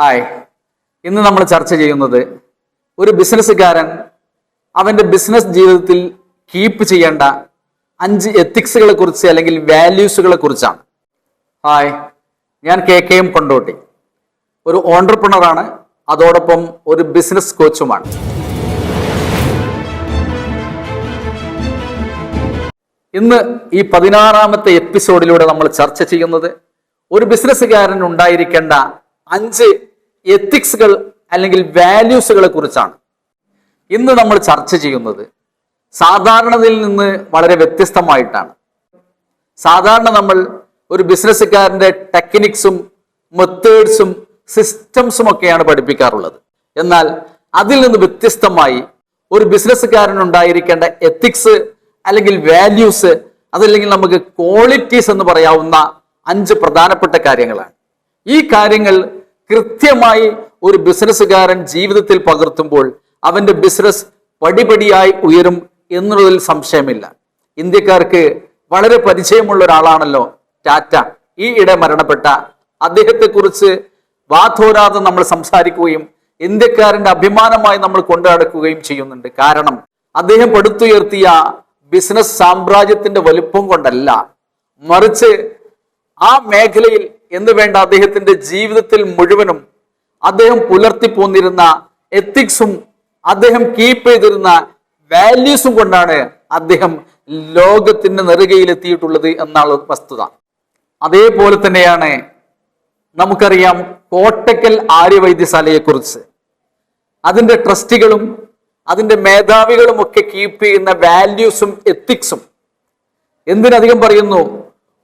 Hi. ഇന്ന് നമ്മൾ ചർച്ച ചെയ്യുന്നത് ഒരു ബിസിനസ്സുകാരൻ അവന്റെ ബിസിനസ് ജീവിതത്തിൽ കീപ്പ് ചെയ്യേണ്ട അഞ്ച് എത്തിക്സുകളെ കുറിച്ച് അല്ലെങ്കിൽ വാല്യൂസുകളെ കുറിച്ചാണ്. ഹായ്. ഞാൻ കെ കെ എം കൊണ്ടോട്ടി. ഒരു ഓണ്ടർപ്രണറാണ്. അതോടൊപ്പം ഒരു ബിസിനസ് കോച്ചുമാണ്. ഇന്ന് ഈ പതിനാറാമത്തെ എപ്പിസോഡിലൂടെ നമ്മൾ ചർച്ച ചെയ്യുന്നത് ഒരു ബിസിനസ്സുകാരൻ ഉണ്ടായിരിക്കേണ്ട അഞ്ച് എത്തിക്സുകൾ അല്ലെങ്കിൽ വാല്യൂസുകളെ കുറിച്ചാണ്. ഇന്ന് നമ്മൾ ചർച്ച ചെയ്യുന്നത് സാധാരണതയിൽ നിന്ന് വളരെ വ്യത്യസ്തമായിട്ടാണ്. സാധാരണ നമ്മൾ ഒരു ബിസിനസ്സുകാരന്റെ ടെക്നിക്സും മെത്തേഡ്സും സിസ്റ്റംസും ഒക്കെയാണ് പഠിപ്പിക്കാറുള്ളത്. എന്നാൽ അതിൽ നിന്ന് വ്യത്യസ്തമായി ഒരു ബിസിനസ്സുകാരൻ ഉണ്ടായിരിക്കേണ്ട എത്തിക്സ് അല്ലെങ്കിൽ വാല്യൂസ് അതല്ലെങ്കിൽ നമുക്ക് ക്വാളിറ്റീസ് എന്ന് പറയാവുന്ന അഞ്ച് പ്രധാനപ്പെട്ട കാര്യങ്ങളാണ്. ഈ കാര്യങ്ങൾ കൃത്യമായി ഒരു ബിസിനസ്സുകാരൻ ജീവിതത്തിൽ പകർത്തുമ്പോൾ അവന്റെ ബിസിനസ് പടിപടിയായി ഉയരും എന്നുള്ളതിൽ സംശയമില്ല. ഇന്ത്യക്കാർക്ക് വളരെ പരിചയമുള്ള ഒരാളാണല്ലോ ടാറ്റ. ഈ ഇടെ മരണപ്പെട്ട അദ്ദേഹത്തെക്കുറിച്ച് വാതോരാതെ നമ്മൾ സംസാരിക്കുകയും ഇന്ത്യക്കാരന്റെ അഭിമാനമായി നമ്മൾ കൊണ്ടു നടക്കുകയും ചെയ്യുന്നുണ്ട്. കാരണം അദ്ദേഹം പടുത്തുയർത്തിയ ബിസിനസ് സാമ്രാജ്യത്തിന്റെ വലുപ്പം കൊണ്ടല്ല മറിച്ച് ആ മേഖലയിൽ എന്ന് വേണ്ട അദ്ദേഹത്തിന്റെ ജീവിതത്തിൽ മുഴുവനും അദ്ദേഹം പുലർത്തി പോന്നിരുന്ന എത്തിക്സും അദ്ദേഹം കീപ്പ് ചെയ്തിരുന്ന വാല്യൂസും കൊണ്ടാണ് അദ്ദേഹം ലോകത്തിന്റെ നെറുകയിലെത്തിയിട്ടുള്ളത് എന്നാണ് വസ്തുത. അതേപോലെ തന്നെയാണ് നമുക്കറിയാം കോട്ടക്കൽ ആര്യവൈദ്യശാലയെ കുറിച്ച് അതിന്റെ ട്രസ്റ്റികളും അതിന്റെ മേധാവികളും ഒക്കെ കീപ്പ് ചെയ്യുന്ന വാല്യൂസും എത്തിക്സും എന്തിനധികം പറയുന്നു?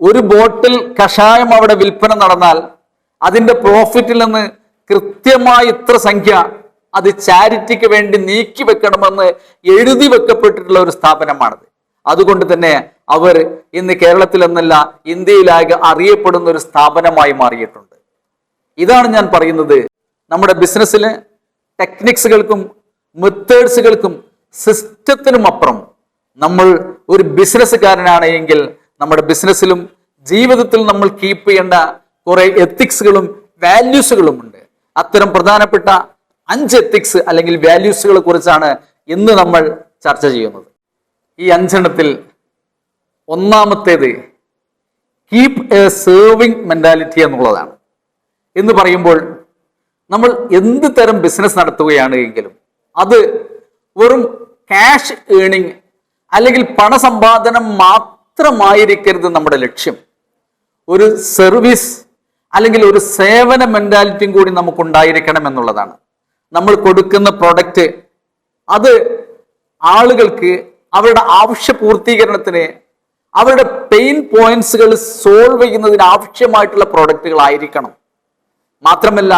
ഒരു ബോട്ടിൽ കഷായം അവിടെ വിൽപ്പന നടന്നാൽ അതിന്റെ പ്രോഫിറ്റിൽ നിന്ന് കൃത്യമായി ഇത്ര സംഖ്യ അത് ചാരിറ്റിക്ക് വേണ്ടി നീക്കി വെക്കണമെന്ന് എഴുതി വെക്കപ്പെട്ടിട്ടുള്ള ഒരു സ്ഥാപനമാണത്. അതുകൊണ്ട് തന്നെ അവർ ഇന്ന് കേരളത്തിൽ എന്നല്ല ഇന്ത്യയിലാകെ അറിയപ്പെടുന്ന ഒരു സ്ഥാപനമായി മാറിയിട്ടുണ്ട്. ഇതാണ് ഞാൻ പറയുന്നത്. നമ്മുടെ ബിസിനസ്സിലെ ടെക്നിക്സുകൾക്കും മെത്തേഡ്സുകൾക്കും സിസ്റ്റത്തിനും അപ്പുറം നമ്മൾ ഒരു ബിസിനസ്സുകാരനാണ് എങ്കിൽ നമ്മുടെ ബിസിനസ്സിലും ജീവിതത്തിലും നമ്മൾ കീപ്പ് ചെയ്യേണ്ട കുറെ എത്തിക്സുകളും വാല്യൂസുകളും ഉണ്ട്. അത്തരം പ്രധാനപ്പെട്ട അഞ്ച് എത്തിക്സ് അല്ലെങ്കിൽ വാല്യൂസുകളെ കുറിച്ചാണ് ഇന്ന് നമ്മൾ ചർച്ച ചെയ്യുന്നത്. ഈ അഞ്ചെണ്ണത്തിൽ ഒന്നാമത്തേത് കീപ് എ സേവിങ് മെന്റാലിറ്റി എന്നുള്ളതാണ്. എന്ന് പറയുമ്പോൾ നമ്മൾ എന്ത് തരം ബിസിനസ് നടത്തുകയാണ് എങ്കിലും അത് വെറും ക്യാഷ് ഏണിങ് അല്ലെങ്കിൽ പണസമ്പാദനം മാത്രമായിരിക്കരുത് നമ്മുടെ ലക്ഷ്യം. ഒരു സർവീസ് അല്ലെങ്കിൽ ഒരു സേവന മെന്റാലിറ്റിയും കൂടി നമുക്ക് ഉണ്ടായിരിക്കണം എന്നുള്ളതാണ്. നമ്മൾ കൊടുക്കുന്ന പ്രൊഡക്റ്റ് അത് ആളുകൾക്ക് അവരുടെ ആവശ്യ പൂർത്തീകരണത്തിന് അവരുടെ പെയിൻ പോയിന്റ്സുകൾ സോൾവ് ചെയ്യുന്നതിന് ആവശ്യമായിട്ടുള്ള പ്രൊഡക്റ്റുകൾ ആയിരിക്കണം. മാത്രമല്ല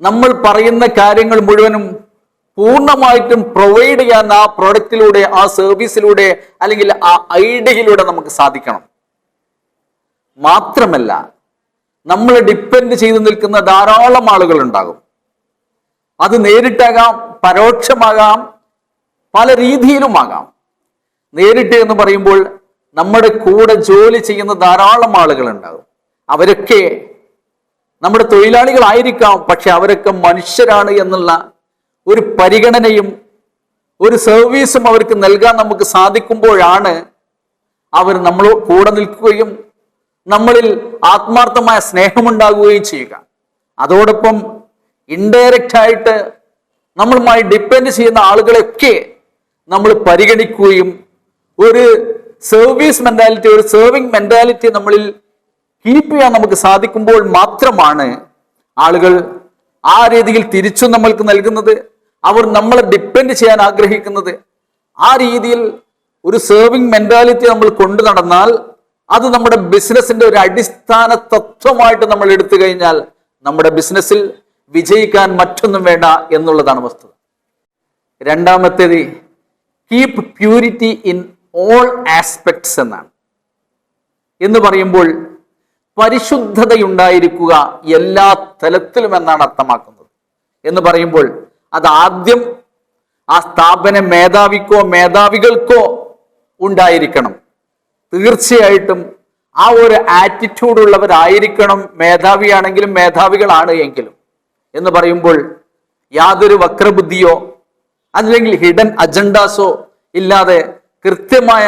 നമ്മൾ പറയുന്ന കാര്യങ്ങൾ മുഴുവനും പൂർണമായിട്ടും പ്രൊവൈഡ് ചെയ്യാൻ ആ പ്രൊഡക്റ്റിലൂടെ ആ സർവീസിലൂടെ അല്ലെങ്കിൽ ആ ഐഡിയയിലൂടെ നമുക്ക് സാധിക്കണം. മാത്രമല്ല നമ്മൾ ഡിപ്പെൻഡ് ചെയ്തു നിൽക്കുന്ന ധാരാളം ആളുകൾ ഉണ്ടാകും. അത് നേരിട്ടാകാം പരോക്ഷമാകാം പല രീതിയിലുമാകാം നേരിട്ട് എന്ന് പറയുമ്പോൾ നമ്മുടെ കൂടെ ജോലി ചെയ്യുന്ന ധാരാളം ആളുകൾ ഉണ്ടാകും. അവരൊക്കെ നമ്മുടെ തൊഴിലാളികളായിരിക്കാം പക്ഷെ അവരൊക്കെ മനുഷ്യരാണ് എന്നുള്ള ഒരു പരിഗണനയും ഒരു സർവീസും അവർക്ക് നൽകാൻ നമുക്ക് സാധിക്കുമ്പോഴാണ് അവർ നമ്മൾ കൂടെ നിൽക്കുകയും നമ്മളിൽ ആത്മാർത്ഥമായ സ്നേഹമുണ്ടാകുകയും ചെയ്യുക. അതോടൊപ്പം ഇൻഡയറക്റ്റ് ആയിട്ട് നമ്മളുമായി ഡിപ്പെൻഡ് ചെയ്യുന്ന ആളുകളെയൊക്കെ നമ്മൾ പരിഗണിക്കുകയും ഒരു സർവീസ് മെന്റാലിറ്റി ഒരു സെർവിങ് മെന്റാലിറ്റി നമ്മളിൽ കീപ്പ് ചെയ്യാൻ നമുക്ക് സാധിക്കുമ്പോൾ മാത്രമാണ് ആളുകൾ ആ രീതിയിൽ തിരിച്ചും നമ്മൾക്ക് നൽകുന്നത്. അവർ നമ്മളെ ഡിപ്പെൻഡ് ചെയ്യാൻ ആഗ്രഹിക്കുന്നത്. ആ രീതിയിൽ ഒരു സെർവിങ് മെന്റാലിറ്റി നമ്മൾ കൊണ്ടു നടന്നാൽ അത് നമ്മുടെ ബിസിനസിന്റെ ഒരു അടിസ്ഥാന തത്വമായിട്ട് നമ്മൾ എടുത്തു കഴിഞ്ഞാൽ നമ്മുടെ ബിസിനസ്സിൽ വിജയിക്കാൻ മറ്റൊന്നും വേണ്ട എന്നുള്ളതാണ് വസ്തുത. രണ്ടാമത്തേത് keep purity in all aspects എന്നാണ്. എന്ന് പറയുമ്പോൾ പരിശുദ്ധതയുണ്ടായിരിക്കുക എല്ലാ തലത്തിലും എന്നാണ് അർത്ഥമാക്കുന്നത്. എന്ന് പറയുമ്പോൾ അത് ആദ്യം ആ സ്ഥാപന മേധാവിക്കോ മേധാവികൾക്കോ ഉണ്ടായിരിക്കണം. തീർച്ചയായിട്ടും ആ ഒരു ആറ്റിറ്റ്യൂഡ് ഉള്ളവരായിരിക്കണം മേധാവിയാണെങ്കിലും മേധാവികളാണ് എങ്കിലും എന്ന് പറയുമ്പോൾ യാതൊരു വക്രബുദ്ധിയോ അല്ലെങ്കിൽ ഹിഡൻ അജണ്ടാസോ ഇല്ലാതെ കൃത്യമായ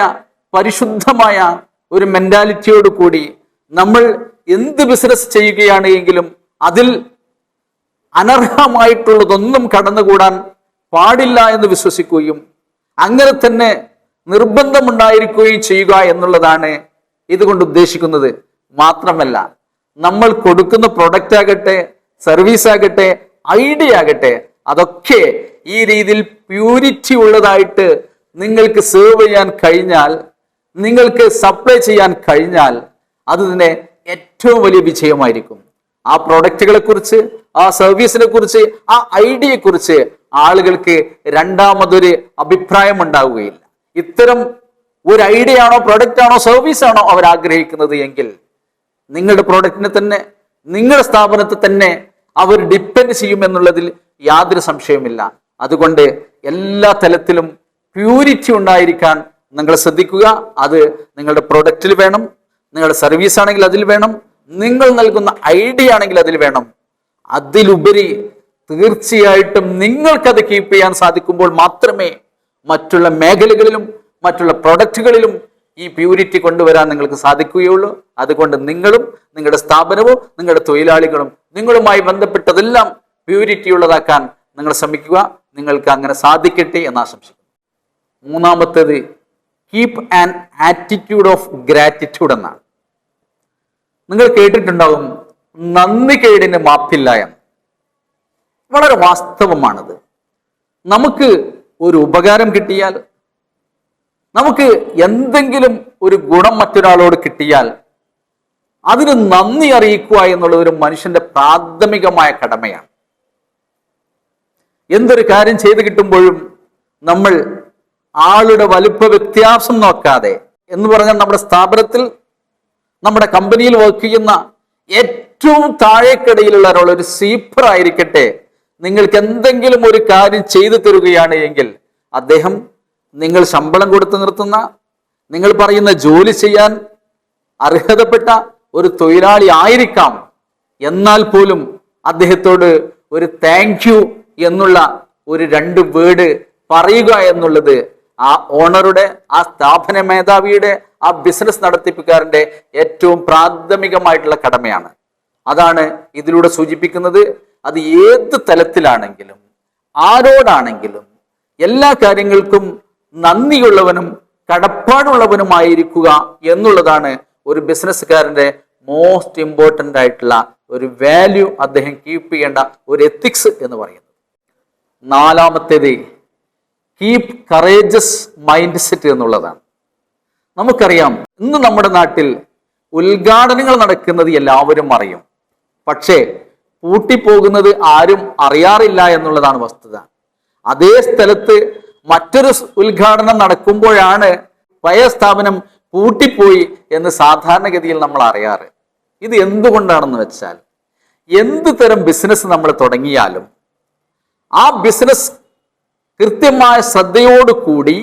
പരിശുദ്ധമായ ഒരു മെന്റാലിറ്റിയോട് കൂടി നമ്മൾ എന്ത് ബിസിനസ് ചെയ്യുകയാണ് എങ്കിലും അതിൽ അനർഹമായിട്ടുള്ളതൊന്നും കടന്നുകൂടാൻ പാടില്ല എന്ന് വിശ്വസിക്കുകയും അങ്ങനെ തന്നെ നിർബന്ധമുണ്ടായിരിക്കുകയും ചെയ്യുക എന്നുള്ളതാണ് ഇതുകൊണ്ട് ഉദ്ദേശിക്കുന്നത്. മാത്രമല്ല നമ്മൾ കൊടുക്കുന്ന പ്രൊഡക്റ്റ് ആകട്ടെ സർവീസ് ആകട്ടെ ഐഡിയ ആകട്ടെ അതൊക്കെ ഈ രീതിയിൽ പ്യൂരിറ്റി ഉള്ളതായിട്ട് നിങ്ങൾക്ക് സേർവ് ചെയ്യാൻ കഴിഞ്ഞാൽ നിങ്ങൾക്ക് സപ്ലൈ ചെയ്യാൻ കഴിഞ്ഞാൽ അത് തന്നെ ഏറ്റവും വലിയ വിജയമായിരിക്കും. ആ പ്രോഡക്റ്റുകളെ കുറിച്ച് ആ സർവീസിനെ കുറിച്ച് ആ ഐഡിയയെ കുറിച്ച് ആളുകൾക്ക് രണ്ടാമതൊരു അഭിപ്രായം ഉണ്ടാവുകയില്ല. ഇത്തരം ഒരു ഐഡിയ ആണോ പ്രൊഡക്റ്റ് ആണോ സർവീസ് ആണോ അവർ ആഗ്രഹിക്കുന്നത് എങ്കിൽ നിങ്ങളുടെ പ്രോഡക്റ്റിനെ തന്നെ നിങ്ങളുടെ സ്ഥാപനത്തെ തന്നെ അവർ ഡിപ്പെൻഡ് ചെയ്യും എന്നുള്ളതിൽ യാതൊരു സംശയവുമില്ല. അതുകൊണ്ട് എല്ലാ തലത്തിലും പ്യൂരിറ്റി ഉണ്ടായിരിക്കാൻ നിങ്ങൾ ശ്രദ്ധിക്കുക. അത് നിങ്ങളുടെ പ്രൊഡക്റ്റിൽ വേണം നിങ്ങളുടെ സർവീസ് ആണെങ്കിൽ അതിൽ വേണം നിങ്ങൾ നൽകുന്ന ഐഡിയ ആണെങ്കിൽ അതിൽ വേണം. അതിലുപരി തീർച്ചയായിട്ടും നിങ്ങൾക്കത് കീപ്പ് ചെയ്യാൻ സാധിക്കുമ്പോൾ മാത്രമേ മറ്റുള്ള മേഖലകളിലും മറ്റുള്ള പ്രൊഡക്റ്റുകളിലും ഈ പ്യൂരിറ്റി കൊണ്ടുവരാൻ നിങ്ങൾക്ക് സാധിക്കുകയുള്ളൂ. അതുകൊണ്ട് നിങ്ങളും നിങ്ങളുടെ സ്ഥാപനവും നിങ്ങളുടെ തൊഴിലാളികളും നിങ്ങളുമായി ബന്ധപ്പെട്ടതെല്ലാം പ്യൂരിറ്റി ഉള്ളതാക്കാൻ നിങ്ങൾ ശ്രമിക്കുക. നിങ്ങൾക്ക് അങ്ങനെ സാധിക്കട്ടെ എന്ന് ആശംസിക്കുന്നു. മൂന്നാമത്തേത് keep an attitude of gratitude എന്നാണ്. നിങ്ങൾ കേട്ടിട്ടുണ്ടാകും നന്ദി കേടിന് മാപ്പില്ല എന്ന്. വളരെ വാസ്തവമാണത്. നമുക്ക് ഒരു ഉപകാരം കിട്ടിയാൽ നമുക്ക് എന്തെങ്കിലും ഒരു ഗുണം മറ്റൊരാളോട് കിട്ടിയാൽ അതിന് നന്ദി അറിയിക്കുക എന്നുള്ളത് ഒരു മനുഷ്യന്റെ പ്രാഥമികമായ കടമയാണ്. എന്തൊരു കാര്യം ചെയ്തു കിട്ടുമ്പോഴും നമ്മൾ ആളുടെ വലുപ്പ വ്യത്യാസം നോക്കാതെ എന്ന് പറഞ്ഞാൽ നമ്മുടെ സ്ഥാപനത്തിൽ നമ്മുടെ കമ്പനിയിൽ വർക്ക് ചെയ്യുന്ന ഏറ്റവും താഴേക്കിടയിലുള്ള ഒരു സീപ്പർ ആയിരിക്കട്ടെ നിങ്ങൾക്ക് എന്തെങ്കിലും ഒരു കാര്യം ചെയ്തു തരുകയാണ് എങ്കിൽ അദ്ദേഹം നിങ്ങൾ ശമ്പളം കൊടുത്തു നിർത്തുന്ന നിങ്ങൾ പറയുന്ന ജോലി ചെയ്യാൻ അർഹതപ്പെട്ട ഒരു തൊഴിലാളി ആയിരിക്കാം. എന്നാൽ പോലും അദ്ദേഹത്തോട് ഒരു താങ്ക് യു എന്നുള്ള ഒരു രണ്ട് വേർഡ് പറയുക എന്നുള്ളത് ആ ഓണറുടെ ആ സ്ഥാപന മേധാവിയുടെ ആ ബിസിനസ് നടത്തിപ്പുകാരന്റെ ഏറ്റവും പ്രാഥമികമായിട്ടുള്ള കടമയാണ്. അതാണ് ഇതിലൂടെ സൂചിപ്പിക്കുന്നത്. അത് ഏത് തലത്തിലാണെങ്കിലും ആരോടാണെങ്കിലും എല്ലാ കാര്യങ്ങൾക്കും നന്ദിയുള്ളവനും കടപ്പാടുള്ളവനുമായിരിക്കുക എന്നുള്ളതാണ് ഒരു ബിസിനസ്സുകാരന്റെ മോസ്റ്റ് ഇമ്പോർട്ടന്റ് ആയിട്ടുള്ള ഒരു വാല്യൂ അദ്ദേഹം കീപ്പ് ചെയ്യേണ്ട ഒരു എത്തിക്സ് എന്ന് പറയുന്നത്. നാലാമത്തേത് കീപ് കറേജസ് മൈൻഡ് സെറ്റ് എന്നുള്ളതാണ്. നമുക്കറിയാം ഇന്ന് നമ്മുടെ നാട്ടിൽ ഉദ്ഘാടനങ്ങൾ നടക്കുന്നത് എല്ലാവരും അറിയും. പക്ഷേ പൂട്ടിപ്പോകുന്നത് ആരും അറിയാറില്ല എന്നുള്ളതാണ് വസ്തുത. അതേ സ്ഥലത്ത് മറ്റൊരു ഉദ്ഘാടനം നടക്കുമ്പോഴാണ് പഴയ സ്ഥാപനം പൂട്ടിപ്പോയി എന്ന് സാധാരണഗതിയിൽ നമ്മൾ അറിയാറ്. ഇത് എന്തുകൊണ്ടാണെന്ന് വെച്ചാൽ എന്ത് തരം ബിസിനസ് നമ്മൾ തുടങ്ങിയാലും ആ ബിസിനസ് കൃത്യമായ ശ്രദ്ധയോടുകൂടി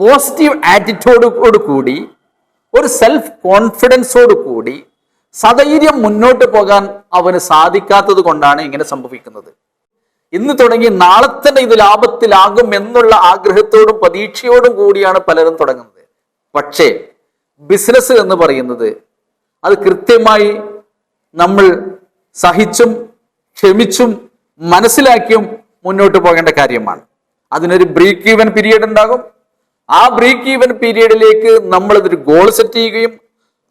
പോസിറ്റീവ് ആറ്റിറ്റ്യൂഡോട് കൂടി ഒരു സെൽഫ് കോൺഫിഡൻസോട് കൂടി സധൈര്യം മുന്നോട്ട് പോകാൻ അവന് സാധിക്കാത്തത് കൊണ്ടാണ് ഇങ്ങനെ സംഭവിക്കുന്നത്. ഇന്ന് തുടങ്ങി നാളെ തന്നെ ഇത് ലാഭത്തിലാകും എന്നുള്ള ആഗ്രഹത്തോടും പ്രതീക്ഷയോടും കൂടിയാണ് പലരും തുടങ്ങുന്നത്. പക്ഷേ ബിസിനസ് എന്ന് പറയുന്നത് അത് കൃത്യമായി നമ്മൾ സഹിച്ചും ക്ഷമിച്ചും മനസ്സിലാക്കിയും മുന്നോട്ട് പോകേണ്ട കാര്യമാണ്. അതിനൊരു ബ്രേക്ക് ഈവൻ പീരീഡ് ഉണ്ടാകും. ആ ബ്രേക്ക് ഈവൻ പീരീഡിലേക്ക് നമ്മൾ ഇതൊരു ഗോൾ സെറ്റ് ചെയ്യുകയും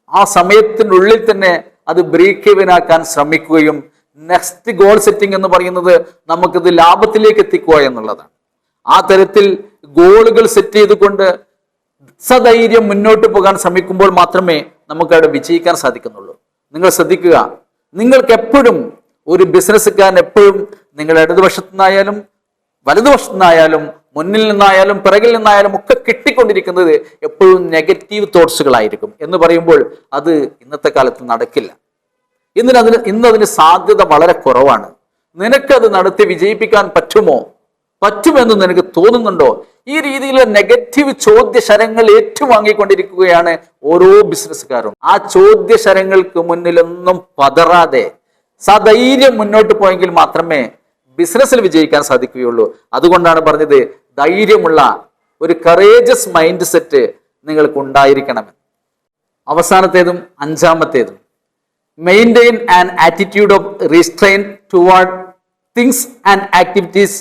ആ സമയത്തിനുള്ളിൽ തന്നെ അത് ബ്രേക്ക് ഈവൻ ആക്കാൻ ശ്രമിക്കുകയും നെക്സ്റ്റ് ഗോൾ സെറ്റിംഗ് എന്ന് പറയുന്നത് നമുക്കിത് ലാഭത്തിലേക്ക് എത്തിക്കുക എന്നുള്ളതാണ്. ആ തരത്തിൽ ഗോളുകൾ സെറ്റ് ചെയ്തുകൊണ്ട് സധൈര്യം മുന്നോട്ട് പോകാൻ ശ്രമിക്കുമ്പോൾ മാത്രമേ നമുക്ക് അവിടെ വിജയിക്കാൻ സാധിക്കുന്നുള്ളൂ. നിങ്ങൾ ശ്രദ്ധിക്കുക നിങ്ങൾക്ക് എപ്പോഴും ഒരു ബിസിനസ്സുകാരൻ എപ്പോഴും നിങ്ങളുടെ ഇടതുവശത്തു നിന്നായാലും വലതുവശത്തു നിന്നായാലും മുന്നിൽ നിന്നായാലും പിറകിൽ നിന്നായാലും ഒക്കെ കിട്ടിക്കൊണ്ടിരിക്കുന്നത് എപ്പോഴും നെഗറ്റീവ് തോട്ട്സുകളായിരിക്കും എന്ന് പറയുമ്പോൾ അത് ഇന്നത്തെ കാലത്ത് നടക്കില്ല. ഇന്നിനതിന് ഇന്നതിന് സാധ്യത വളരെ കുറവാണ്. നിനക്കത് നടത്തി വിജയിപ്പിക്കാൻ പറ്റുമോ? പറ്റുമെന്ന് നിനക്ക് തോന്നുന്നുണ്ടോ? ഈ രീതിയിലുള്ള നെഗറ്റീവ് ചോദ്യശരങ്ങൾ ഏറ്റുവാങ്ങിക്കൊണ്ടിരിക്കുകയാണ് ഓരോ ബിസിനസ്സുകാരും ആ ചോദ്യശരങ്ങൾക്ക് മുന്നിലൊന്നും പതറാതെ സധൈര്യം മുന്നോട്ട് പോയെങ്കിൽ മാത്രമേ ബിസിനസ്സിൽ വിജയിക്കാൻ സാധിക്കുകയുള്ളൂ. അതുകൊണ്ടാണ് പറഞ്ഞത് ധൈര്യമുള്ള ഒരു കറേജസ് മൈൻഡ് സെറ്റ് നിങ്ങൾക്ക് ഉണ്ടായിരിക്കണമെന്ന്. അവസാനത്തേതും അഞ്ചാമത്തേതും. Maintain and attitude of restraint toward things and activities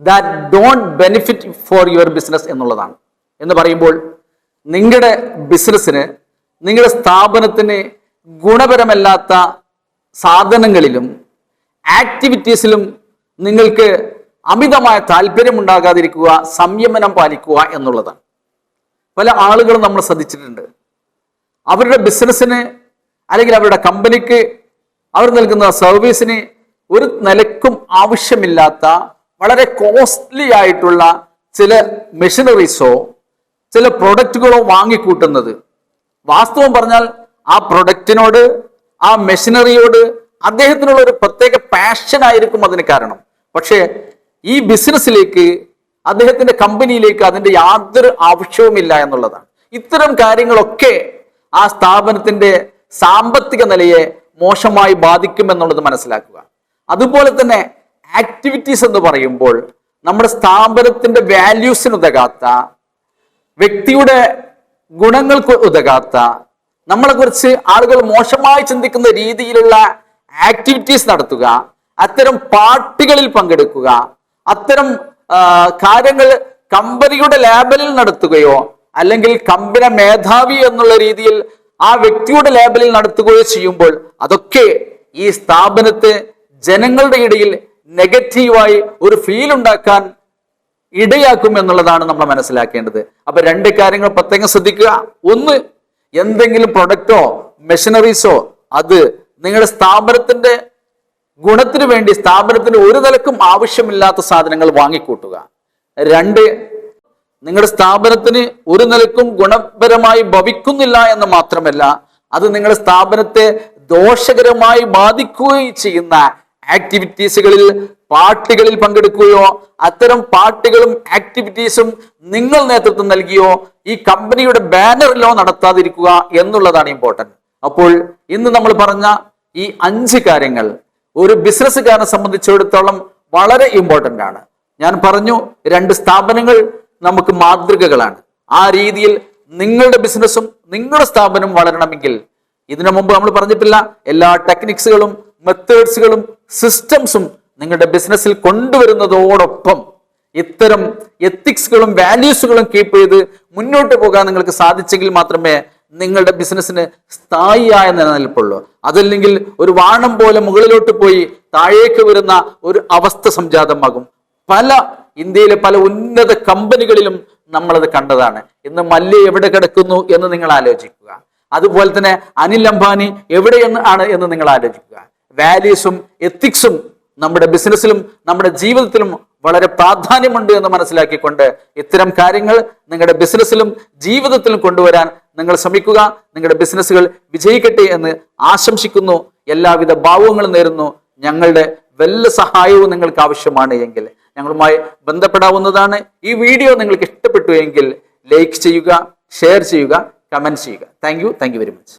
that don't benefit for your business എന്നുള്ളതാണ്. എന്ന് പറയുമ്പോൾ നിങ്ങളുടെ ബിസിനസ്സിന് നിങ്ങളുടെ സ്ഥാപനത്തിന് ഗുണപരമല്ലാത്ത സാധനങ്ങളിലും ആക്ടിവിറ്റീസിലും നിങ്ങൾക്ക് അമിതമായ താല്പര്യമുണ്ടാകാതിരിക്കുക സംയമനം പാലിക്കുക എന്നുള്ളതാണ്. പല ആളുകളും നമ്മൾ ശ്രദ്ധിച്ചിട്ടുണ്ട്. അവരുടെ ബിസിനസ്സിന് അല്ലെങ്കിൽ അവരുടെ കമ്പനിക്ക് അവർ നൽകുന്ന സർവീസിന് ഒരു നിലക്കും ആവശ്യമില്ലാത്ത വളരെ കോസ്റ്റ്ലി ആയിട്ടുള്ള ചില മെഷീനറീസോ ചില പ്രൊഡക്റ്റുകളോ വാങ്ങിക്കൂട്ടുന്നത്. വാസ്തവം പറഞ്ഞാൽ ആ പ്രൊഡക്റ്റിനോട് ആ മെഷീനറിയോട് അദ്ദേഹത്തിനുള്ള ഒരു പ്രത്യേക പാഷൻ ആയിരിക്കും അതിന് കാരണം. പക്ഷേ ഈ ബിസിനസ്സിലേക്ക് അദ്ദേഹത്തിന്റെ കമ്പനിയിലേക്ക് അതിന്റെ യാതൊരു ആവശ്യവുമില്ല എന്നുള്ളതാണ്. ഇത്തരം കാര്യങ്ങളൊക്കെ ആ സ്ഥാപനത്തിന്റെ സാമ്പത്തിക നിലയെ മോശമായി ബാധിക്കുമെന്നുള്ളത് മനസ്സിലാക്കുക. അതുപോലെ തന്നെ ആക്ടിവിറ്റീസ് എന്ന് പറയുമ്പോൾ നമ്മുടെ സ്ഥാപനത്തിന്റെ വാല്യൂസിന് ഉതകാത്ത വ്യക്തിയുടെ ഗുണങ്ങൾക്ക് ഉതകാത്ത നമ്മളെക്കുറിച്ച് ആളുകൾ മോശമായി ചിന്തിക്കുന്ന രീതിയിലുള്ള ആക്ടിവിറ്റീസ് നടത്തുക അത്തരം പാർട്ടികളിൽ പങ്കെടുക്കുക അത്തരം കാര്യങ്ങൾ കമ്പനിയുടെ ലേബലിൽ നടത്തുകയോ അല്ലെങ്കിൽ കമ്പനി മേധാവി എന്നുള്ള രീതിയിൽ ആ വ്യക്തിയുടെ ലേബലിൽ നടത്തുകയോ ചെയ്യുമ്പോൾ അതൊക്കെ ഈ സ്ഥാപനത്തെ ജനങ്ങളുടെ ഇടയിൽ നെഗറ്റീവായി ഒരു ഫീൽ ഉണ്ടാക്കാൻ ഇടയാക്കും എന്നുള്ളതാണ് നമ്മൾ മനസ്സിലാക്കേണ്ടത്. അപ്പൊ രണ്ട് കാര്യങ്ങൾ പ്രത്യേകം ശ്രദ്ധിക്കുക. ഒന്ന് എന്തെങ്കിലും പ്രൊഡക്റ്റോ മെഷീനറീസോ അത് നിങ്ങളുടെ സ്ഥാപനത്തിന്റെ ഗുണത്തിന് വേണ്ടി സ്ഥാപനത്തിന് ഒരു നിലക്കും ആവശ്യമില്ലാത്ത സാധനങ്ങൾ വാങ്ങിക്കൂട്ടുക. രണ്ട് നിങ്ങളുടെ സ്ഥാപനത്തിന് ഒരു നിലക്കും ഗുണപരമായി ഭവിക്കുന്നില്ല എന്ന് മാത്രമല്ല അത് നിങ്ങളുടെ സ്ഥാപനത്തെ ദോഷകരമായി ബാധിക്കുകയും ചെയ്യുന്ന ആക്ടിവിറ്റീസുകളിൽ പാർട്ടികളിൽ പങ്കെടുക്കുകയോ അത്തരം പാർട്ടികളും ആക്ടിവിറ്റീസും നിങ്ങൾ നേതൃത്വം നൽകിയോ ഈ കമ്പനിയുടെ ബാനറിലോ നടത്താതിരിക്കുക എന്നുള്ളതാണ് ഇമ്പോർട്ടന്റ് അപ്പോൾ ഇന്ന് നമ്മൾ പറഞ്ഞ ഈ അഞ്ച് കാര്യങ്ങൾ ഒരു ബിസിനസ്സുകാരനെ സംബന്ധിച്ചിടത്തോളം വളരെ ഇമ്പോർട്ടന്റ് ആണ്. ഞാൻ പറഞ്ഞു രണ്ട് സ്ഥാപനങ്ങൾ നമുക്ക് മാതൃകകളാണ്. ആ രീതിയിൽ നിങ്ങളുടെ ബിസിനസ്സും നിങ്ങളുടെ സ്ഥാപനവും വളരണമെങ്കിൽ ഇതിനു മുമ്പ് നമ്മൾ പറഞ്ഞിട്ടില്ല എല്ലാ ടെക്നിക്സുകളും മെത്തേഡ്സുകളും സിസ്റ്റംസും നിങ്ങളുടെ ബിസിനസ്സിൽ കൊണ്ടുവരുന്നതോടൊപ്പം ഇത്തരം എത്തിക്സുകളും വാല്യൂസുകളും കീപ്പ് ചെയ്ത് മുന്നോട്ട് പോകാൻ നിങ്ങൾക്ക് സാധിച്ചെങ്കിൽ മാത്രമേ നിങ്ങളുടെ ബിസിനസ്സിന് സ്ഥായിയായ നിലനിൽപ്പുള്ളൂ. അതല്ലെങ്കിൽ ഒരു വാണം പോലെ മുകളിലോട്ട് പോയി താഴേക്ക് വരുന്ന ഒരു അവസ്ഥ സംജാതമാകും. പല ഇന്ത്യയിലെ പല ഉന്നത കമ്പനികളിലും നമ്മളത് കണ്ടതാണ്. ഇന്ന് മല്യ എവിടെ കിടക്കുന്നു എന്ന് നിങ്ങൾ ആലോചിക്കുക. അതുപോലെ തന്നെ അനിൽ അംബാനി എവിടെയെന്ന് ആണ് എന്ന് നിങ്ങൾ ആലോചിക്കുക. വാല്യൂസും എത്തിക്സും നമ്മുടെ ബിസിനസ്സിലും നമ്മുടെ ജീവിതത്തിലും വളരെ പ്രാധാന്യമുണ്ട് എന്ന് മനസ്സിലാക്കിക്കൊണ്ട് ഇത്തരം കാര്യങ്ങൾ നിങ്ങളുടെ ബിസിനസ്സിലും ജീവിതത്തിലും കൊണ്ടുവരാൻ നിങ്ങൾ ശ്രമിക്കുക. നിങ്ങളുടെ ബിസിനസ്സുകൾ വിജയിക്കട്ടെ എന്ന് ആശംസിക്കുന്നു. എല്ലാവിധ ഭാവങ്ങളും നേരുന്നു. ഞങ്ങളുടെ വല്ല സഹായവും നിങ്ങൾക്ക് ആവശ്യമാണ് എങ്കിൽ ഞങ്ങളുമായി ബന്ധപ്പെടാവുന്നതാണ്. ഈ വീഡിയോ നിങ്ങൾക്ക് ഇഷ്ടപ്പെട്ടു എങ്കിൽ ലൈക്ക് ചെയ്യുക ഷെയർ ചെയ്യുക കമന്റ് ചെയ്യുക. Thank you. Thank you very much.